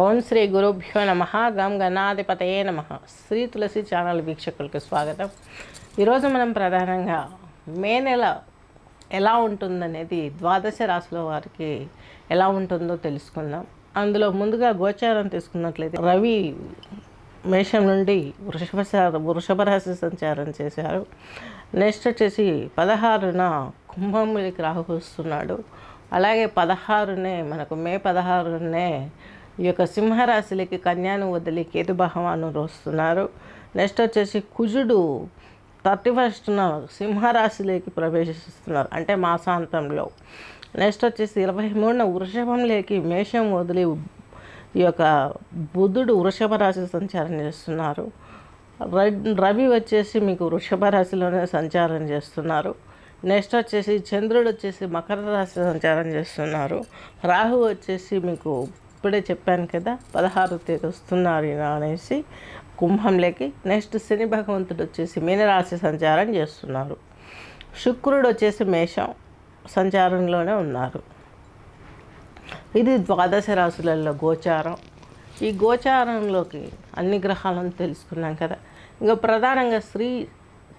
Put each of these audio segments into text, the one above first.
ఓం శ్రీ గురుభ్యో నమ గం గణాధిపతయే నమ. శ్రీ తులసి ఛానల్ వీక్షకులకు స్వాగతం. ఈరోజు మనం ప్రధానంగా మే నెల ఎలా ఉంటుందనేది ద్వాదశ రాశుల వారికి ఎలా ఉంటుందో తెలుసుకుందాం. అందులో ముందుగా గోచారం తీసుకున్నట్లయితే రవి మేషం నుండి వృషభ వృషభ రాశి సంచారం చేశారు. నెక్స్ట్ వచ్చేసి పదహారున కుంభంలోకి రాహు వస్తున్నాడు. అలాగే పదహారునే మనకు మే పదహారునే ఈ యొక్క సింహరాశిలోకి కన్యాను వదిలి కేతు భగవాను నెక్స్ట్ వచ్చేసి కుజుడు థర్టీ ఫస్ట్న సింహరాశిలోకి ప్రవేశిస్తున్నారు అంటే మాసాంతంలో. నెక్స్ట్ వచ్చేసి ఇరవై మూడున వృషభంలోకి మేషం వదిలి ఈ యొక్క బుధుడు వృషభ రాశి సంచారం చేస్తున్నారు. రవి వచ్చేసి మీకు వృషభ రాశిలోనే సంచారం చేస్తున్నారు. నెక్స్ట్ వచ్చేసి చంద్రుడు వచ్చేసి మకర రాశి సంచారం చేస్తున్నారు. రాహు వచ్చేసి మీకు ఇప్పుడే చెప్పాను కదా పదహారు తేదీ వస్తున్నారు అనేసి కుంభంలోకి నెక్స్ట్ శని భగవంతుడు వచ్చేసి మీనరాశి సంచారం చేస్తున్నారు. శుక్రుడు వచ్చేసి మేషం సంచారంలోనే ఉన్నారు. ఇది ద్వాదశ రాశులలో గోచారం. ఈ గోచారంలోకి అన్ని గ్రహాలను తెలుసుకున్నాం కదా. ఇంకా ప్రధానంగా శ్రీ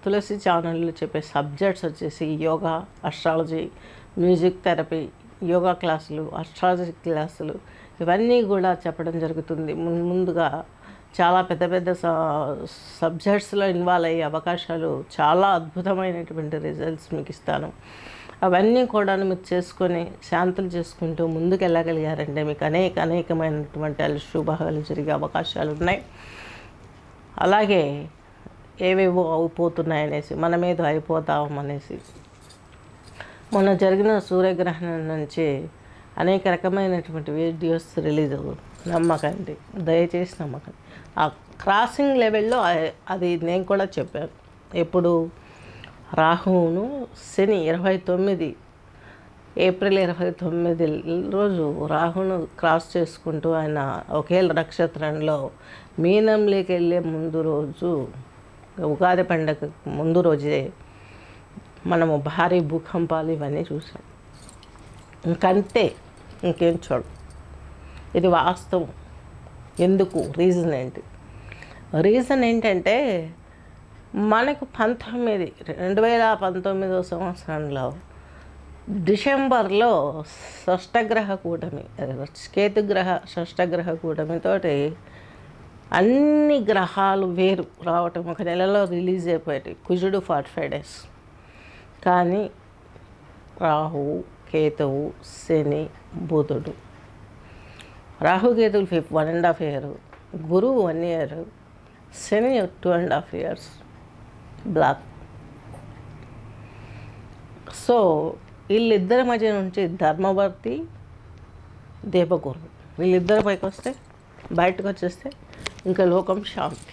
తులసి ఛానల్లో చెప్పే సబ్జెక్ట్స్ వచ్చేసి yoga astrology music therapy yoga క్లాసులు అస్ట్రాలజీ క్లాసులు ఇవన్నీ కూడా చెప్పడం జరుగుతుంది. ముందుగా చాలా పెద్ద పెద్ద సబ్జెక్ట్స్లో ఇన్వాల్వ్ అయ్యే అవకాశాలు చాలా అద్భుతమైనటువంటి రిజల్ట్స్ మీకు ఇస్తాను. అవన్నీ కూడా మీరు చేసుకొని శాంతులు చేసుకుంటూ ముందుకు వెళ్ళగలిగారంటే మీకు అనేక అనేకమైనటువంటి అశుభాలు జరిగే అవకాశాలు ఉన్నాయి. అలాగే ఏవేవో అయిపోతున్నాయి అనేసి మన మీద అయిపోతాం అనేసి మొన్న జరిగిన సూర్యగ్రహణం నుంచి అనేక రకమైనటువంటి వీడియోస్ రిలీజ్ అవ్వదు నమ్మకండి. దయచేసి నమ్మకండి. ఆ క్రాసింగ్ లెవెల్లో అది నేను కూడా చెప్పాను. ఎప్పుడు రాహువును శని ఇరవై తొమ్మిది ఏప్రిల్ ఇరవై తొమ్మిది రోజు రాహును క్రాస్ చేసుకుంటూ ఆయన ఒకే నక్షత్రంలో మీనంలోకి వెళ్ళే ముందు రోజు ఉగాది పండగ ముందు రోజే మనము భారీ భూకంపాలు ఇవన్నీ చూసాం ఇంకంతే ఇంకేం చూడు ఇది వాస్తవం. ఎందుకు? రీజన్ ఏంటి? రీజన్ ఏంటంటే మనకు పంతొమ్మిది రెండు వేల పంతొమ్మిదో సంవత్సరంలో డిసెంబర్లో షష్టగ్రహ కూటమి కేతుగ్రహ షష్టగ్రహ కూటమితోటి అన్ని గ్రహాలు వేరు రావటం ఒక నెలలో రిలీజ్ అయిపోయాయి. కుజుడు ఫార్టీ ఫైవ్ డేస్. కానీ రాహువు కేతువు శని బుధుడు. రాహుకేతువులు ఫిఫ్ వన్ అండ్ హాఫ్ ఇయర్. గురువు one year. Shani two and half years. Block. So వీళ్ళిద్దరి మధ్య నుంచి ధర్మవర్తి దీపగురు వీళ్ళిద్దరి పైకి వస్తే బయటకు వచ్చేస్తే ఇంకా లోకం శాంతి.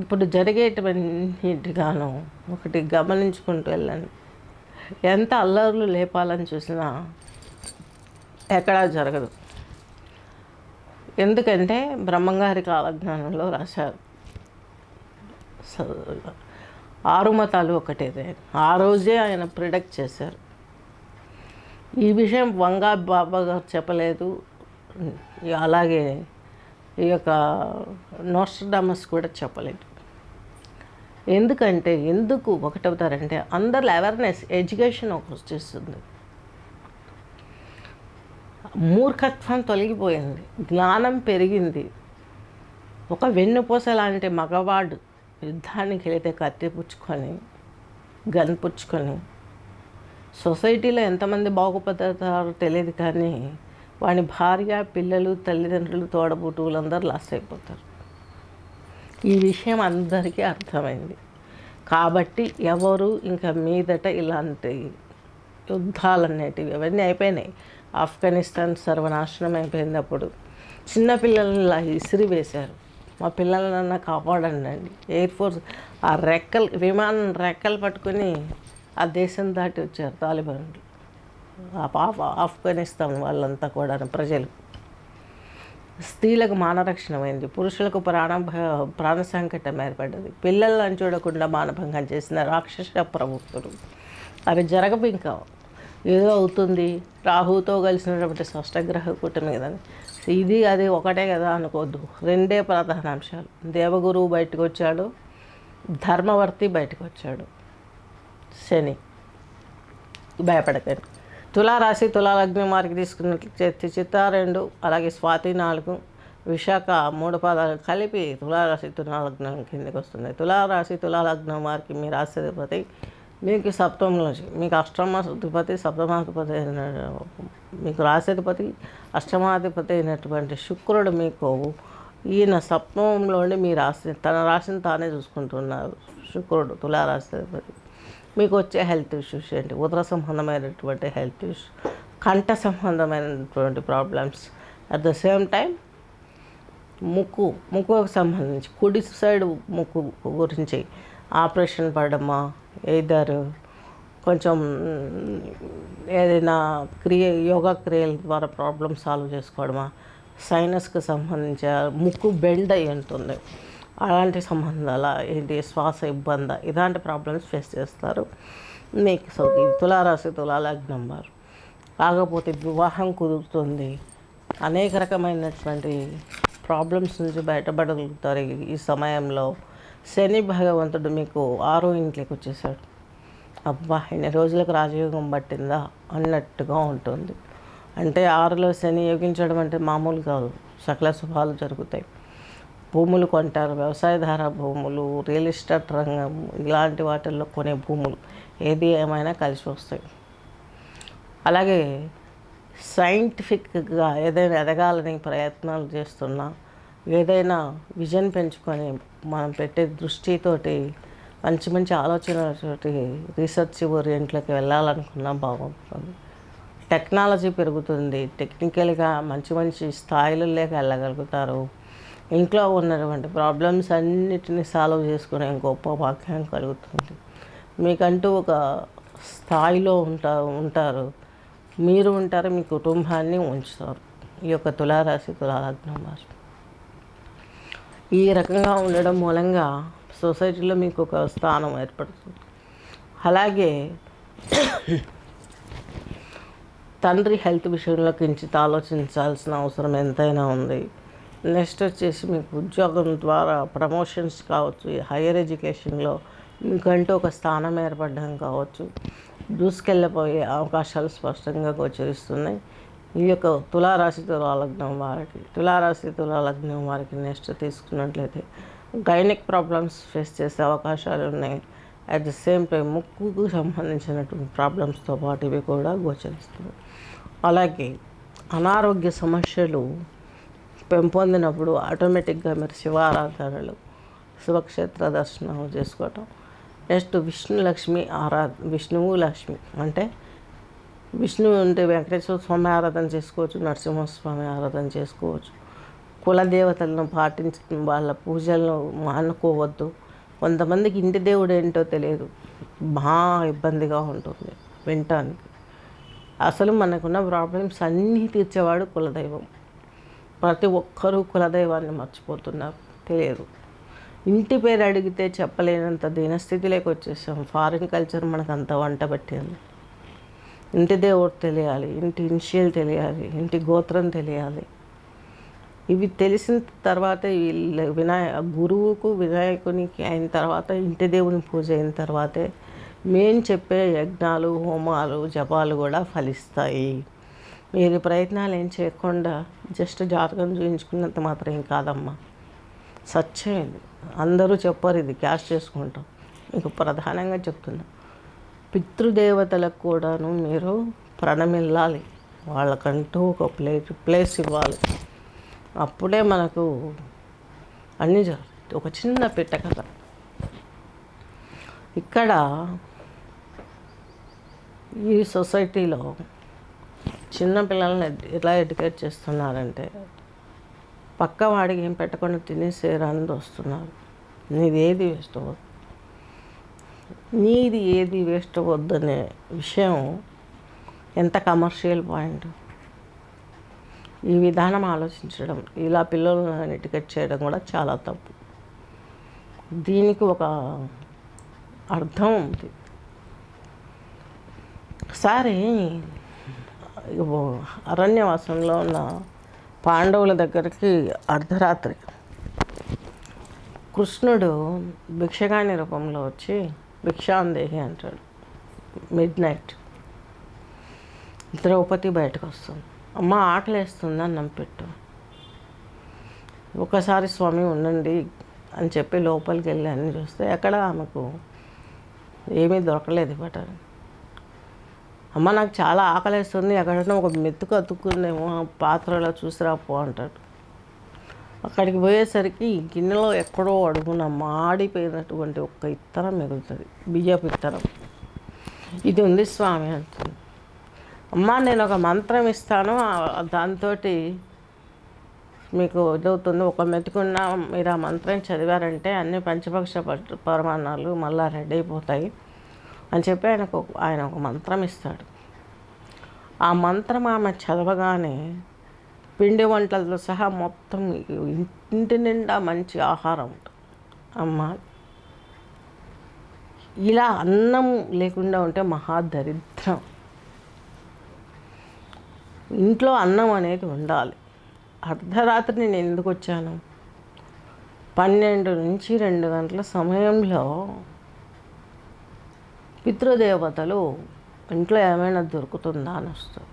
ఇప్పుడు జరిగేటువంటి గాను ఒకటి గమనించుకుంటూ వెళ్ళండి. ఎంత అల్లర్లు లేపాలని చూసినా ఎక్కడా జరగదు. ఎందుకంటే బ్రహ్మంగారి కాలజ్ఞానంలో రాశారు. స- ఆరు మతాలు ఒకటేదే. ఆ రోజే ఆయన ప్రిడక్ట్ చేశారు. ఈ విషయం వంగా బాబా గారు చెప్పలేదు. అలాగే ఈ యొక్క నోస్టడామస్ కూడా చెప్పలేదు. ఎందుకంటే ఎందుకు ఒకటవుతారంటే అందరిలో అవేర్నెస్ ఎడ్యుకేషన్ ఒక వచ్చేస్తుంది. మూర్ఖత్వం తొలగిపోయింది జ్ఞానం పెరిగింది. ఒక వెన్నుపూస లాంటి మగవాడు యుద్ధానికి వెళితే కత్తి పుచ్చుకొని గన్ పుచ్చుకొని సొసైటీలో ఎంతమంది బాగుపడతారో తెలియదు కానీ వాని భార్య పిల్లలు తల్లిదండ్రులు తోడబుట్టువులందరూ లాస్ అయిపోతారు. ఈ విషయం అందరికీ అర్థమైంది. కాబట్టి ఎవరు ఇంకా మీదట ఇలాంటి యుద్ధాలు అనేటివి అవన్నీ అయిపోయినాయి. ఆఫ్ఘనిస్తాన్ సర్వనాశనం అయిపోయింది అప్పుడు చిన్నపిల్లల్ని ఇలా ఇసిరి వేశారు. మా పిల్లలన్నా కాపాడండి అండి. ఎయిర్ ఫోర్స్ ఆ రెక్కలు విమానం రెక్కలు పట్టుకుని ఆ దేశం దాటి వచ్చారు తాలిబాన్లు. ఆ పాప ఆఫ్ఘనిస్తాన్ వాళ్ళంతా కూడా ప్రజలు. స్త్రీలకు మానరక్షణమైంది. పురుషులకు ప్రాణ ప్రాణ సంకటం ఏర్పడ్డది. పిల్లలను చూడకుండా మానభంగం చేసిన రాక్షస ప్రవృత్తులు అవి జరగవు ఇంకా. ఏదో అవుతుంది. రాహుతో కలిసినటువంటి స్పష్టగ్రహ కూటమి కదా ఇది అది ఒకటే కదా అనుకోవద్దు. రెండే ప్రధాన అంశాలు. దేవగురువు బయటకు వచ్చాడు ధర్మవర్తి బయటకు వచ్చాడు శని. భయపడకండి. తులారాశి తులాలగ్ని వారికి తీసుకున్నట్లు చిత్త రెండు అలాగే స్వాతి నాలుగు విశాఖ మూడు పదాలు కలిపి తులారాశి తులాలగ్నం కిందకి వస్తుంది. తులారాశి తులాలగ్నం వారికి మీ రాశిధిపతి మీకు సప్తమంలో మీకు అష్టమాధిపతి సప్తమాధిపతి అయిన మీకు రాశిధిపతి అష్టమాధిపతి అయినటువంటి శుక్రుడు మీకు ఈయన సప్తమంలోనే మీ రాశి తన రాశిని తానే చూసుకుంటున్నారు. శుక్రుడు తులారాశిధిపతి మీకు వచ్చే హెల్త్ ఇష్యూస్ ఏంటి? ఉదర సంబంధమైనటువంటి హెల్త్ ఇష్యూస్ కంఠ సంబంధమైనటువంటి problems at the same time ముక్కు ముక్కుకు సంబంధించి కుడి సైడ్ ముక్కు గురించి ఆపరేషన్ పడడమా ఏదర్ కొంచెం ఏదైనా క్రియ యోగా క్రియల ద్వారా ప్రాబ్లమ్ సాల్వ్ చేసుకోవడమా సైనస్కి సంబంధించి ముక్కు బెండ్ అయి ఉంటుంది. అలాంటి సంబంధాల? ఏంటి? శ్వాస ఇబ్బంది? ఇలాంటి ప్రాబ్లమ్స్ ఫేస్ చేస్తారు. మీకు సో తులారాశి తులాలగ్నం వారు. కాకపోతే వివాహం కుదురుతుంది. అనేక రకమైనటువంటి ప్రాబ్లమ్స్ నుంచి బయటపడగలుగుతారు ఈ- ఈ సమయంలో. శని భగవంతుడు మీకు ఆరో ఇంట్లోకి వచ్చేసాడు. అబ్బా! ఇన్ని రోజులకు రాజయోగం పట్టిందా? అన్నట్టుగా ఉంటుంది. అంటే ఆరులో శని యోగించడం అంటే మామూలు కాదు. సకల శుభాలు జరుగుతాయి. భూములు కొంటారు వ్యవసాయధార భూములు రియల్ ఎస్టేట్ రంగం ఇలాంటి వాటిల్లో కొనే భూములు ఏది ఏమైనా కలిసి వస్తాయి. అలాగే సైంటిఫిక్గా ఏదైనా ఎదగాలని ప్రయత్నాలు చేస్తున్నా ఏదైనా విజన్ పెంచుకొని మనం పెట్టే దృష్టితోటి మంచి మంచి ఆలోచనలతోటి రీసెర్చ్ ఓరియంట్లోకి వెళ్ళాలనుకున్నా బాగుంటుంది టెక్నాలజీ పెరుగుతుంది టెక్నికల్గా మంచి మంచి స్థాయిలలోకి వెళ్ళగలుగుతారు. ఇంట్లో ఉన్నటువంటి ప్రాబ్లమ్స్ అన్నిటిని సాల్వ్ చేసుకునే గొప్ప భాగ్యం కలుగుతుంది. మీకంటూ ఒక స్థాయిలో ఉంటా ఉంటారు. మీరు ఉంటారు మీ కుటుంబాన్ని ఉంచుతారు. ఈ యొక్క తులారాశి తులాలగ్నం వారు. ఈ రకంగా ఉండడం మూలంగా సొసైటీలో మీకు ఒక స్థానం ఏర్పడుతుంది. అలాగే తండ్రి హెల్త్ విషయంలో కించిత్ ఆలోచించాల్సిన అవసరం ఎంతైనా ఉంది. నెక్స్ట్ వచ్చేసి మీకు ఉద్యోగం ద్వారా ప్రమోషన్స్ కావచ్చు హైయర్ ఎడ్యుకేషన్లో మీకంటూ ఒక స్థానం ఏర్పడడం కావచ్చు. దూసుకెళ్ళిపోయే అవకాశాలు స్పష్టంగా గోచరిస్తున్నాయి. ఈ యొక్క తులారాశి తులాలగ్నం వారికి తులారాశి తులాలగ్నం వారికి నెక్స్ట్ తీసుకున్నట్లయితే గైనిక్ ప్రాబ్లమ్స్ ఫేస్ చేసే అవకాశాలు ఉన్నాయి. అట్ ద సేమ్ టైం ముక్కుకు సంబంధించినటువంటి ప్రాబ్లమ్స్తో పాటు ఇవి కూడా గోచరిస్తున్నాయి. అలాగే అనారోగ్య సమస్యలు పెంపొందినప్పుడు ఆటోమేటిక్గా మీరు శివారాధనలు శివక్షేత్ర దర్శనం చేసుకోవటం. నెక్స్ట్ విష్ణు లక్ష్మి ఆరా విష్ణువు లక్ష్మి అంటే విష్ణువు అంటే వెంకటేశ్వర స్వామి ఆరాధన చేసుకోవచ్చు నరసింహస్వామి ఆరాధన చేసుకోవచ్చు. కులదేవతలను పాటించడం వాళ్ళ పూజలను మానుకోవద్దు. కొంతమందికి ఇంటి దేవుడు ఏంటో తెలియదు. బాగా ఇబ్బందిగా ఉంటుంది వినటానికి. అసలు మనకున్న ప్రాబ్లమ్స్ అన్నీ తీర్చేవాడు కులదైవం. ప్రతి ఒక్కరూ కులదైవాన్ని మర్చిపోతున్నారు. తెలియదు. ఇంటి పేరు అడిగితే చెప్పలేనంత దీనస్థితిలోకి వచ్చేసాం. ఫారిన్ కల్చర్ మనకు అంత వంట పెట్టింది. ఇంటి దేవుడు తెలియాలి ఇంటి ఇనిషియల్ తెలియాలి ఇంటి గోత్రం తెలియాలి. ఇవి తెలిసిన తర్వాత వీళ్ళ వినాయ గురువుకు వినాయకునికి అయిన తర్వాత ఇంటి దేవుని పూజ అయిన తర్వాతే మేము చెప్పే యజ్ఞాలు హోమాలు జపాలు కూడా ఫలిస్తాయి. మీరు ప్రయత్నాలు ఏం చేయకుండా జస్ట్ జాతకం చూపించుకున్నంత మాత్రం ఏం కాదమ్మా. సత్యం ఇది అందరూ చెప్పారు ఇది క్యాష్ చేసుకుంటాం. మీకు ప్రధానంగా చెప్తున్నా. పితృదేవతలకు కూడాను మీరు ప్రణమిల్లాలి వాళ్ళకంటూ ఒక ప్లేస్ ప్లేస్ ఇవ్వాలి. అప్పుడే మనకు అన్నీ జరుగుతాయి. ఒక చిన్న పిట్ట కథ. ఇక్కడ ఈ సొసైటీలో చిన్న పిల్లల్ని ఎలా ఎడ్యుకేట్ చేస్తున్నారంటే పక్క వాడికి ఏం పెట్టకుండా తినేసేరాని వస్తున్నారు. నీది ఏది వేస్ట్ అవ్వదు. నీది ఏది వేస్ట్ అవ్వద్దనే విషయం ఎంత కమర్షియల్ పాయింట్? ఈ విధానం ఆలోచించడం ఇలా పిల్లలను ఎడ్యుకేట్ చేయడం కూడా చాలా తప్పు. దీనికి ఒక అర్థం ఉంది. ఒకసారి అరణ్యవాసంలో ఉన్న పాండవుల దగ్గరికి అర్ధరాత్రి. కృష్ణుడు భిక్షగాని రూపంలో వచ్చి భిక్షాందేహి అంటాడు. Mid night. ద్రౌపది బయటకు వస్తుంది అమ్మ ఆకలి వేస్తుంది పెట్టు ఒకసారి స్వామి ఉండండి అని చెప్పి లోపలికి వెళ్ళి అన్ని చూస్తే ఎక్కడ ఆమెకు ఏమీ దొరకలేదు ఇవ్వటం అమ్మ నాకు చాలా ఆకలేస్తుంది. ఎక్కడైనా ఒక మెతుకు అతుక్కుందేమో ఆ పాత్రలో చూసిరా పో అంటాడు. అక్కడికి పోయేసరికి గిన్నెలో ఎక్కడో అడుగున మాడిపోయినటువంటి ఒక్క ఇత్తనం మిగులుతుంది. బియ్యపు ఇత్తనం. ఇది ఉంది స్వామి అంటుంది. అమ్మ నేను ఒక మంత్రం ఇస్తాను. దాంతో మీకు ఇదవుతుంది. ఒక మెతుకున్న మీరు ఆ మంత్రం చదివారంటే అన్ని పంచపక్ష పట్- పరమాణాలు మళ్ళా రెడీ అయిపోతాయి. అని చెప్పి ఆయనకు ఒక- ఆయన ఒక మంత్రం ఇస్తాడు. ఆ మంత్రం ఆమె చదవగానే పిండి వంటలతో సహా మొత్తం ఇంటి నిండా మంచి ఆహారం ఉంటుంది. అమ్మ ఇలా అన్నం లేకుండా ఉంటే మహాదరిద్రం ఇంట్లో అన్నం అనేది ఉండాలి. అర్ధరాత్రి నేను ఎందుకు వచ్చాను? పన్నెండు నుంచి రెండు గంటల సమయంలో పితృదేవతలు ఇంట్లో ఏమైనా దొరుకుతుందా అని వస్తుంది.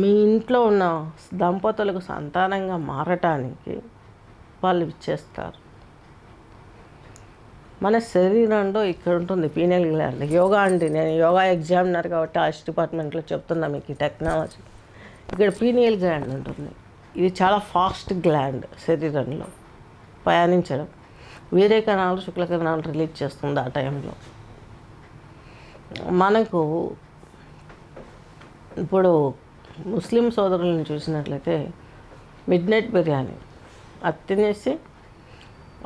మీ ఇంట్లో ఉన్న దంపతులకు సంతానంగా మారటానికి వాళ్ళు ఇచ్చేస్తారు. మన శరీరంలో ఇక్కడ ఉంటుంది పీనల్ గ్లాండ్. యోగా అండి నేను యోగా ఎగ్జామినర్ కాబట్టి ఆర్ట్స్ డిపార్ట్మెంట్లో చెప్తున్నా మీకు ఈ టెక్నాలజీ. ఇక్కడ పీనియల్ గ్లాండ్ ఉంటుంది. ఇది చాలా ఫాస్ట్ గ్లాండ్ శరీరంలో ప్రయాణించడం. వేరే కణాలు శుక్ల కణాలు రిలీజ్ చేస్తుంది ఆ టైంలో. మనకు ఇప్పుడు ముస్లిం సోదరులను చూసినట్లయితే మిడ్ నైట్ బిర్యానీ అది తినేసి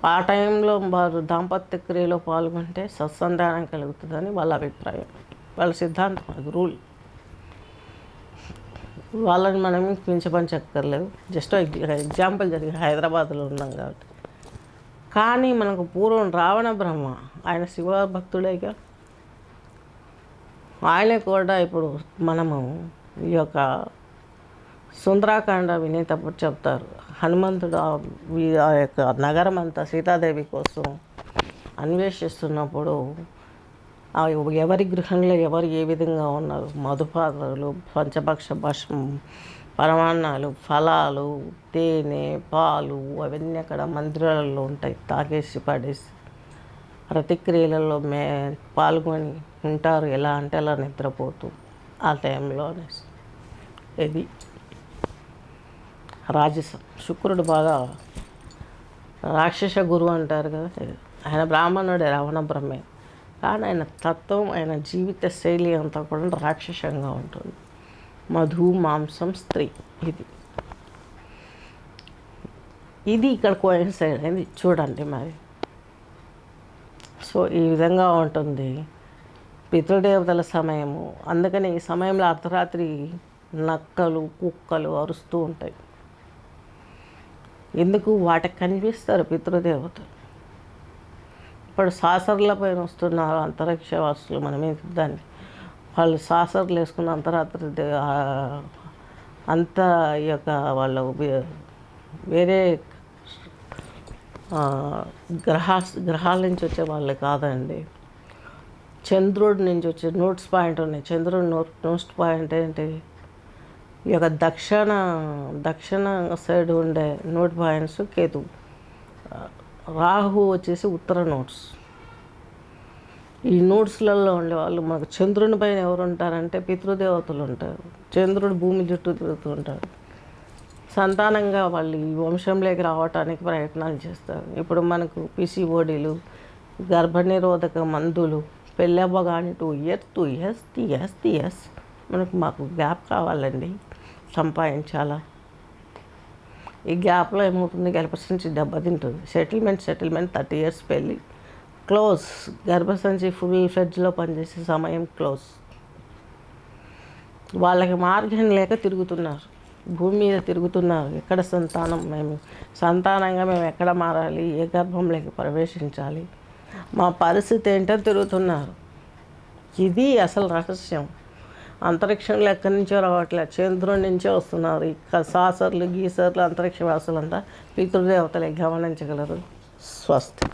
ఆ టైంలో వారు దాంపత్య క్రియలో పాల్గొంటే సత్సంధానం కలుగుతుందని వాళ్ళ అభిప్రాయం వాళ్ళ సిద్ధాంతం అది రూల్. వాళ్ళని మనం కించపంచక్కర్లేదు జస్ట్ ఎగ్జాంపుల్ జరిగి హైదరాబాద్లో ఉన్నాం కాబట్టి. కానీ మనకు పూర్వం రావణ బ్రహ్మ ఆయన శివ భక్తుడేగా ఆయనే కూడా ఇప్పుడు మనము ఈ యొక్క సుందరాకాండ వినేటప్పుడు చెప్తారు. హనుమంతుడు ఆ- యొక్క నగరం అంతా సీతాదేవి కోసం అన్వేషిస్తున్నప్పుడు ఆ ఎవరి గృహంలో ఎవరు ఏ విధంగా ఉన్నారు? మధుపాత్రలు పంచభక్ష భస్మం పరమాన్నాలు ఫలాలు తేనె పాలు అవన్నీ అక్కడ మందిరాలలో ఉంటాయి. తాగేసి పడేసి. ప్రతిక్రియలలో మే పాల్గొని ఉంటారు. ఎలా అంటే అలా నిద్రపోతూ ఆ టైంలోనే ఇది రాజసం శుక్రుడు బాగా రాక్షస గురువు అంటారు కదా. ఆయన బ్రాహ్మణుడే రావణ బ్రహ్మే. కానీ ఆయన తత్వం ఆయన జీవిత శైలి అంతా కూడా రాక్షసంగా ఉంటుంది. మధు మాంసం స్త్రీ. ఇది. ఇది ఇక్కడ కోయిన్సైడ్ అయింది. చూడండి మరి. సో ఈ విధంగా ఉంటుంది. పితృదేవతల సమయము. అందుకని ఈ సమయంలో అర్ధరాత్రి నక్కలు కుక్కలు అరుస్తూ ఉంటాయి. ఎందుకు? వాటికి కనిపిస్తారు పితృదేవతలు. ఇప్పుడు సాసర్ల పైన వస్తున్నారు అంతరిక్ష వాసులు మనమే దాన్ని. వాళ్ళు సాసర్లు వేసుకున్న అంతరాత్రి అంత ఈ యొక్క వాళ్ళు వేరే గ్రహ గ్రహాల నుంచి వచ్చే వాళ్ళు కాదండి. చంద్రుడి నుంచి వచ్చే నోట్స్ పాయింట్ ఉన్నాయి. చంద్రుడి నోట్ నోట్స్ పాయింట్ ఏంటి? ఈ యొక్క దక్షిణ దక్షిణ సైడ్ ఉండే నోట్ పాయింట్స్ కేతు. రాహు వచ్చేసి ఉత్తర నోట్స్. ఈ నోట్స్లలో ఉండే వాళ్ళు మనకు చంద్రుని పైన ఎవరు ఉంటారంటే పితృదేవతలు ఉంటారు. చంద్రుడు భూమి చుట్టూ తిరుగుతూ ఉంటాడు. సంతానంగా వాళ్ళు ఈ వంశంలోకి రావటానికి ప్రయత్నాలు చేస్తారు. ఇప్పుడు మనకు పిసిఓడీలు గర్భనిరోధక మందులు పెళ్ళవ్వగానే two years two years three years three years మనకు మాకు గ్యాప్ కావాలండి. సంపాదించాలా? ఈ గ్యాప్లో ఏమవుతుంది? గర్భసంచి దెబ్బతింటుంది. సెటిల్మెంట్ సెటిల్మెంట్ థర్టీ ఇయర్స్ పెళ్ళి క్లోజ్. గర్భసంచి ఫుల్ ఫ్లెడ్జ్లో పనిచేసే సమయం క్లోజ్. వాళ్ళకి మార్గం లేక తిరుగుతున్నారు. భూమి మీద తిరుగుతున్నారు ఎక్కడ సంతానం? మేము సంతానంగా మేము ఎక్కడ మారాలి? ఏ గర్భంలోకి ప్రవేశించాలి? మా పరిస్థితి ఏంటో తిరుగుతున్నారు. ఇది అసలు రహస్యం. అంతరిక్షంలో ఎక్కడి నుంచో రావట్లేదు చంద్రుడి నుంచే వస్తున్నారు. ఇక సాసర్లు గీసర్లు అంతరిక్ష వాసులంతా పితృదేవతలే గమనించగలరు. స్వస్తి.